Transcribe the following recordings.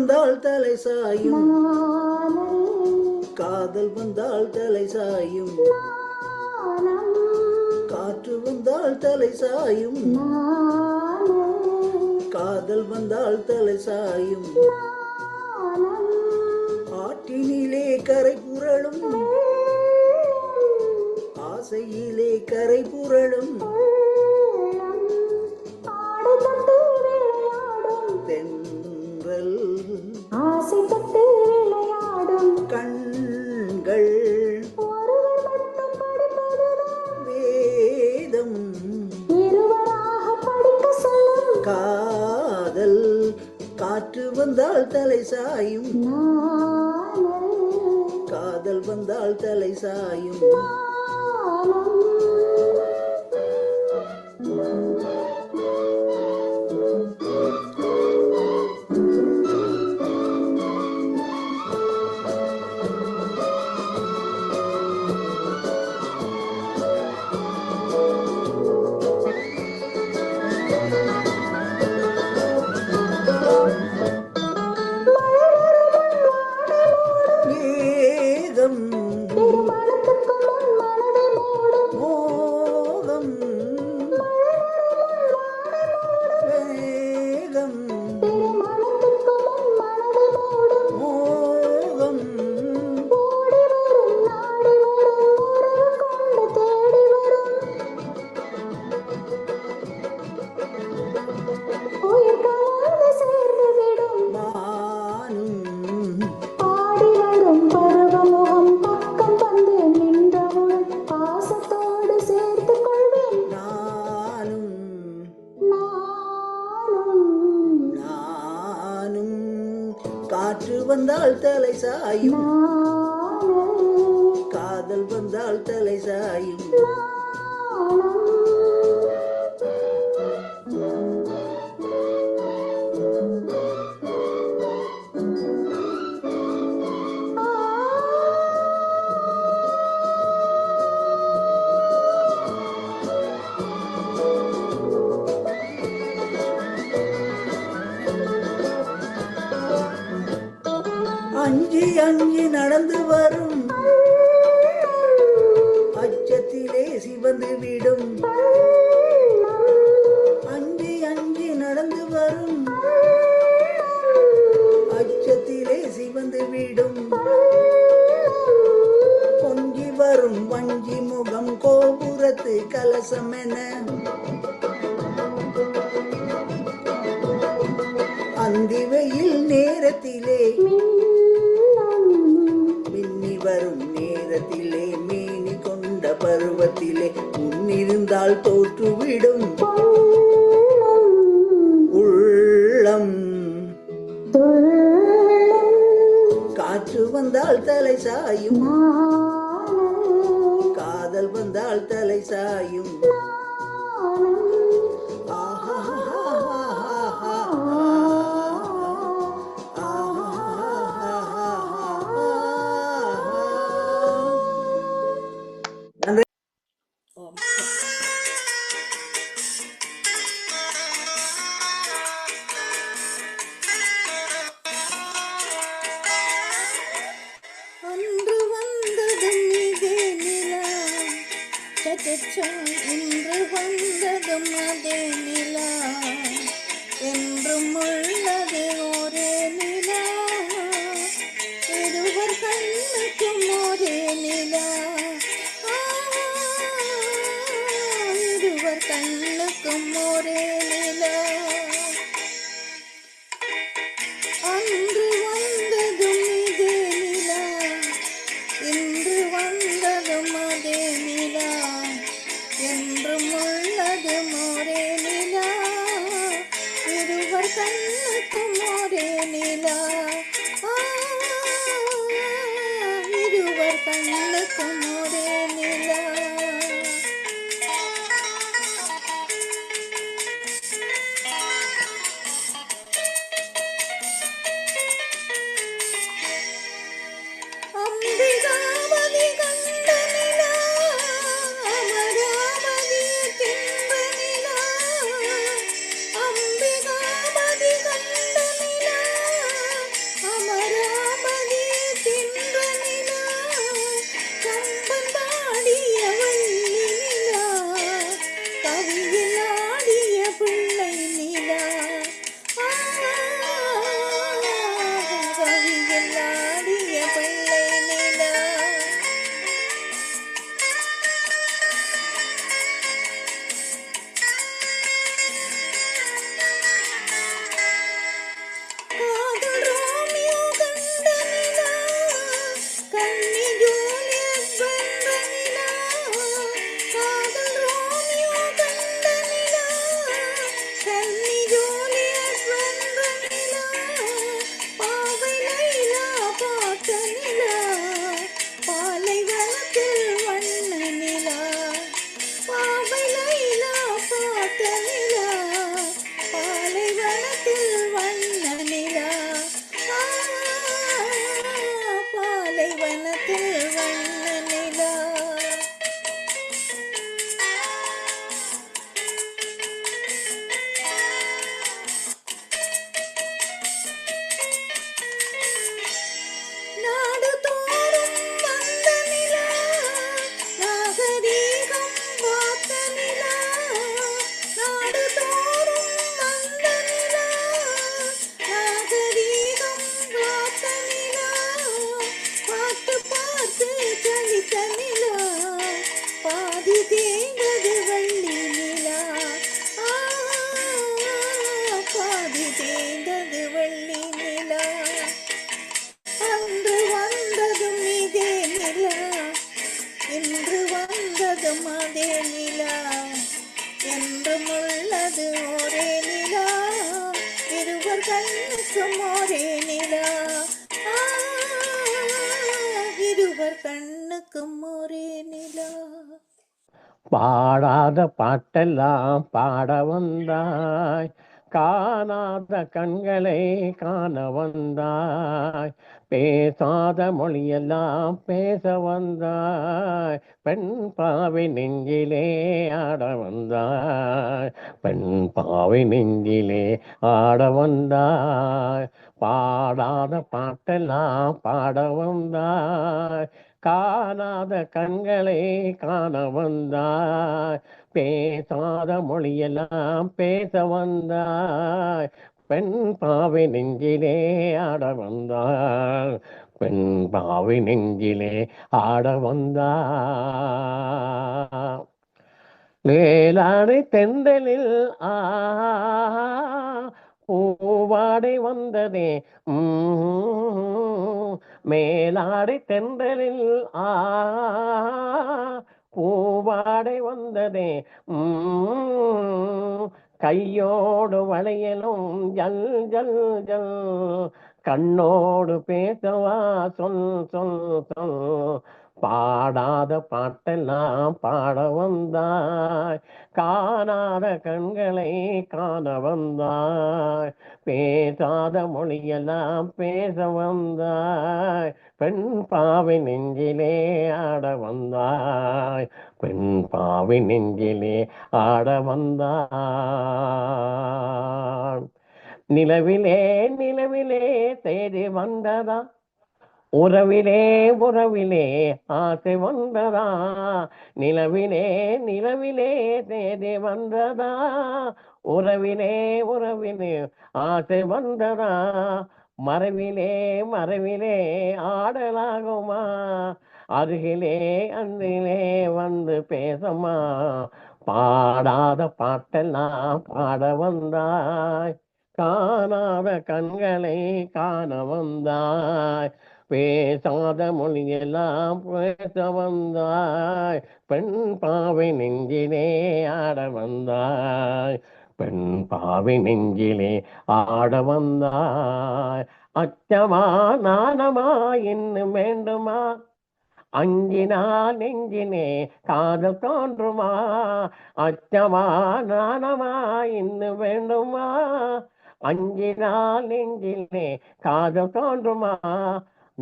வந்தால் தலை சாயும். காதல் வந்தால் தலை சாயும். காற்று வந்தால் தலை சாயும். காதல் வந்தால் தலை சாயும். ஆற்றினிலே கரை புரளும். ஆசையிலே கரை புரளும். சாயும். காதல் வந்தால் தலை சாயும். சாயும். காதல் வந்தால் தலை சாயும். அஞ்சி அஞ்சி நடந்து வரும். அச்சத்திலே சிவந்து விடும். அஞ்சி அஞ்சி நடந்து வரும். அச்சத்திலே சிவந்து விடும். பொங்கி வரும் வஞ்சி முகம் கோபுரத்து கலசம் என அந்திவையில் நேரத்திலே முன்னிருந்தால் தோற்றுவிடும். உள்ளம் காற்று வந்தால் தலை சாயும். காதல் வந்தால் தலை சாயும். ஆஹா வெளிச்சம் இன்று வந்ததும் அதே நிலா என்றும் உள்ளது பாடாத பாட்டெல்லாம் பாட வந்தாய். காணாத கண்களை காண வந்தாய். பேசாத மொழியெல்லாம் பேச வந்தாய். பெண் பாவை நெஞ்சிலே ஆட வந்தாய். பெண் பாவை நெஞ்சிலே ஆட வந்தாய். பாடாத பாட்டெல்லாம் பாட வந்தாய் காணாத கண்களை காண வந்தாய் பேசாத மொழியெல்லாம் பேச வந்தாய் பெண் பாவை நெஞ்சிலே ஆட வந்தாள் பெண் பாவை நெஞ்சிலே ஆட வந்தா வேளாணை தெந்தலில் ஆ மேலாடை வந்ததே. மேலாடை தென்றலில் ஆ பூவாடை வந்ததே. கையோடு வளையலும் ஜல் ஜல் ஜல். கண்ணோடு பேசவா சொல் சொல் சொல். பாடாத பாட்டெல்லாம் பாட வந்தாய். காணாத கண்களை காண வந்தாய். பேசாத மொழியெல்லாம் பேச வந்தாய். பெண் பாவை நெஞ்சிலே ஆட வந்தாய். பெண் பாவை நெஞ்சிலே ஆட வந்தாய். நிலவிலே நிலவிலே தேடி வந்ததா? உறவிலே உறவிலே ஆசை வந்ததா? நிலவிலே நிலவிலே தேதி வந்ததா? உறவிலே உறவிலே ஆசை வந்ததா? மறைவிலே மறைவிலே ஆடலாகுமா? அருகிலே அன்றிலே வந்து பேசமா? பாடாத பாட்டெல்லாம் பாட வந்தாய். காணாத கண்களை காண வந்தாய். பேசாத மொழியெல்லாம் பேச வந்தாய். பெண் பாவை நெஞ்சிலே ஆட வந்தாய். பெண் பாவை நெஞ்சிலே ஆட வந்தாய். அச்சமா நாணமா இன்னும் வேண்டுமா? அஞ்சினால் நெஞ்சினே காதல் தோன்றுமா? அச்சமா நாணமா இன்னும் வேண்டுமா? அஞ்சினால் நெஞ்சிலே காதல் தோன்றுமா?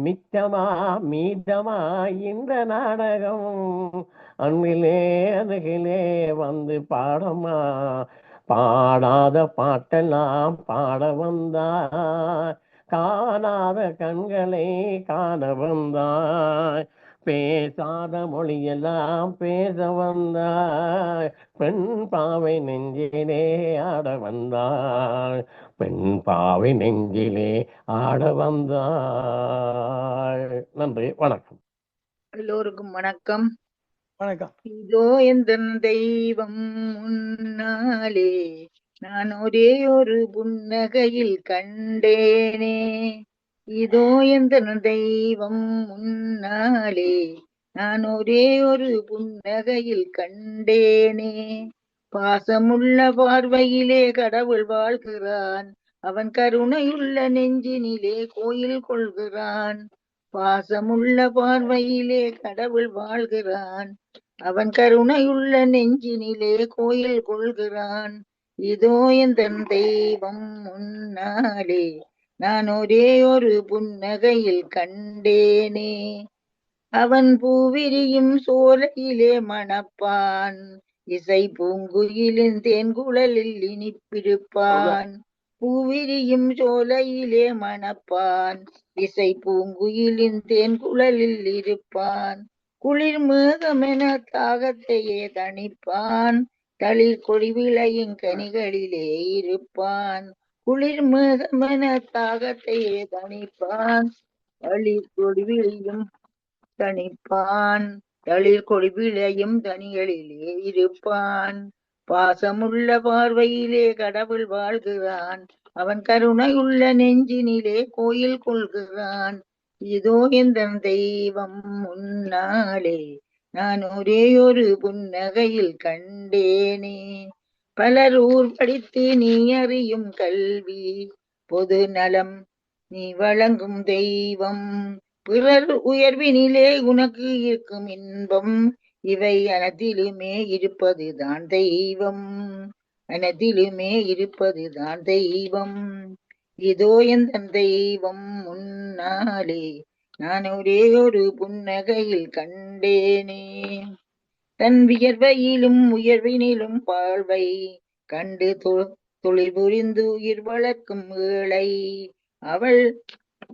மிச்சமா மீதமா இந்த நாடகம். அன்பிலே அருகிலே வந்து பாடமா பாடாத பாட்டெல்லாம் பாட வந்தாய். காணாத கண்களை காண வந்தாய். பேசாத மொழியெல்லாம் பேச வந்தாய். பெண் பாவை நெஞ்சிலே ஆட வந்தாள் பெண் பாவை நெஞ்சிலே ஆட வந்தாய் நன்றி வணக்கம். எல்லோருக்கும் வணக்கம். வணக்கம். இதோ எந்த தெய்வம் முன்னாலே நான் ஒரே ஒரு புன்னகையில் கண்டேனே. இதோ எந்த தெய்வம் முன்னாலே நான் ஒரே ஒரு புன்னகையில் கண்டேனே. பாசமுள்ள பார்வையிலே கடவுள் வாழ்கிறான். அவன் கருணையுள்ள நெஞ்சினிலே கோயில் கொள்கிறான். பாசமுள்ள பார்வையிலே கடவுள் வாழ்கிறான். அவன் கருணையுள்ள நெஞ்சினிலே கோயில் கொள்கிறான். இதோ எந்த தெய்வம் முன்னாலே நான் ஒரே ஒரு புன்னகையில் கண்டேனே. அவன் பூவிரியும் சோலையிலே மணப்பான். இசை பூங்குயிலின் தேன்குழலில் இனிப்பிருப்பான் பூவிரியும் சோலையிலே மணப்பான். இசை பூங்குயிலின் தேன்குழலில் இருப்பான். குளிர் மேகமென தாகத்தையே தணிப்பான். தளிர் கொடிவிளையும் கனிகளிலே இருப்பான். குளிர் மேகமென தாகத்தையே தணிப்பான். தளிர் கொடிவிளையும் தணிப்பான். தளிர் கொடி விளையும் தனிகளிலே இருப்பான். பாசமுள்ள பார்வையிலே கடவுள் வாழ்கிறான். அவன் கருணையுள்ள நெஞ்சினிலே கோயில் கொள்கிறான். இதோ எந்தன் தெய்வம் முன்னாலே நான் ஒரே ஒரு புன்னகையில் கண்டேனே. பலர் ஊர் படித்து நீ அறியும் கல்வி பொது நலம் நீ வழங்கும் தெய்வம். பிறர் உயர்வினிலே உனக்கு இருக்கும் இன்பம் இவை அனதிலுமே இருப்பதுதான் தெய்வம். அனதிலுமே இருப்பதுதான் தெய்வம். இதோ எந்த தெய்வம் முன்னாலே நான் ஒரே ஒரு புன்னகையில் கண்டேனே. தன் வியர்வையிலும் உயர்வினிலும் வாழ்வை கண்டு தொ- தொழில் புரிந்து உயிர் வளர்க்கும் ஏழை. அவள்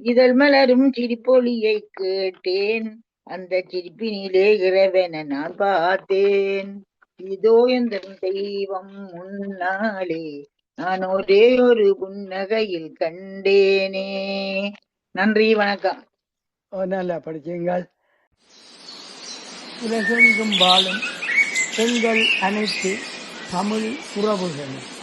இதழ் மலரும் சிரிப்பொலியை கேட்டேன். அந்த சிரிப்பினிலே இரவென நான் பார்த்தேன். இதோ எந்த தெய்வம் முன்னாலே நான் ஒரே ஒரு புன்னகையில் கண்டேனே. நன்றி வணக்கம். நல்லா படிச்சீங்கள் உலகெங்கும் வாழும் பெண்கள் அனைத்து தமிழ் உறவுகள்